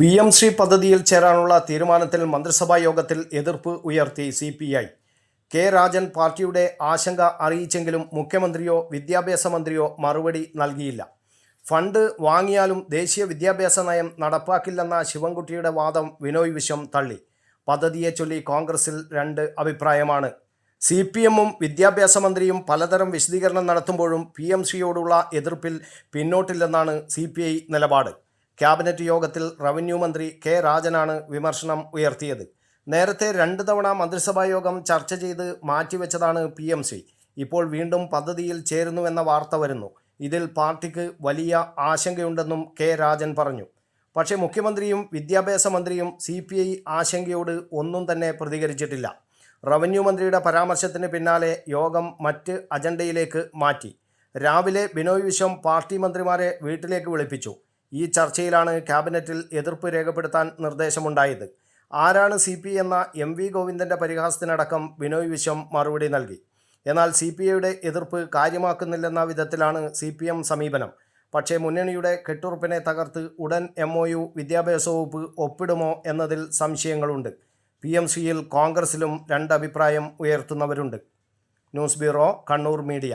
P M Shri പദ്ധതിയിൽ ചേരാനുള്ള തീരുമാനത്തിൽ മന്ത്രിസഭാ യോഗത്തിൽ എതിർപ്പ് ഉയർത്തി C P I. K Rajan പാർട്ടിയുടെ ആശങ്ക അറിയിച്ചെങ്കിലും മുഖ്യമന്ത്രിയോ വിദ്യാഭ്യാസ മന്ത്രിയോ മറുപടി നൽകിയില്ല. ഫണ്ട് വാങ്ങിയാലും ദേശീയ വിദ്യാഭ്യാസ നയം നടപ്പാക്കില്ലെന്ന ശിവൻകുട്ടിയുടെ വാദം വിനോയ് വിശ്വം തള്ളി. പദ്ധതിയെ ചൊല്ലി കോൺഗ്രസിൽ രണ്ട് അഭിപ്രായമാണ്. സി പി എമ്മും വിദ്യാഭ്യാസ മന്ത്രിയും പലതരം വിശദീകരണം നടത്തുമ്പോഴും പി എം സിയോടുള്ള എതിർപ്പിൽ പിന്നോട്ടില്ലെന്നാണ് സി പി ഐ നിലപാട്. ക്യാബിനറ്റ് യോഗത്തിൽ റവന്യൂ മന്ത്രി കെ രാജനാണ് വിമർശനം ഉയർത്തിയത്. നേരത്തെ രണ്ട് തവണ മന്ത്രിസഭാ യോഗം ചർച്ച ചെയ്ത് മാറ്റിവെച്ചതാണ് പി എം സി. ഇപ്പോൾ വീണ്ടും പദ്ധതിയിൽ ചേരുന്നുവെന്ന വാർത്ത വരുന്നു. ഇതിൽ പാർട്ടിക്ക് വലിയ ആശങ്കയുണ്ടെന്നും കെ രാജൻ പറഞ്ഞു. പക്ഷേ മുഖ്യമന്ത്രിയും വിദ്യാഭ്യാസ മന്ത്രിയും സി പി ഐ ആശങ്കയോട് ഒന്നും തന്നെ പ്രതികരിച്ചിട്ടില്ല. റവന്യൂ മന്ത്രിയുടെ പരാമർശത്തിന് പിന്നാലെ യോഗം മറ്റ് അജണ്ടയിലേക്ക് മാറ്റി. രാവിലെ ബിനോയ് വിശ്വം പാർട്ടി മന്ത്രിമാരെ വീട്ടിലേക്ക് വിളിപ്പിച്ചു. ഈ ചർച്ചയിലാണ് ക്യാബിനറ്റിൽ എതിർപ്പ് രേഖപ്പെടുത്താൻ നിർദ്ദേശമുണ്ടായത്. ആരാണ് സി പി എന്ന എം വി ഗോവിന്ദന്റെ പരിഹാസത്തിനടക്കം ബിനോയ് വിശ്വം മറുപടി നൽകി. എന്നാൽ സി പി ഐയുടെ എതിർപ്പ് കാര്യമാക്കുന്നില്ലെന്ന വിധത്തിലാണ് സി പി എം സമീപനം. പക്ഷേ മുന്നണിയുടെ കെട്ടുറപ്പിനെ തകർത്ത് ഉടൻ എം ഒ യു വിദ്യാഭ്യാസ വകുപ്പ് ഒപ്പിടുമോ എന്നതിൽ സംശയങ്ങളുണ്ട്. പി എം സിയിൽ കോൺഗ്രസിലും രണ്ടഭിപ്രായം ഉയർത്തുന്നവരുണ്ട്. News bureau Kannur media.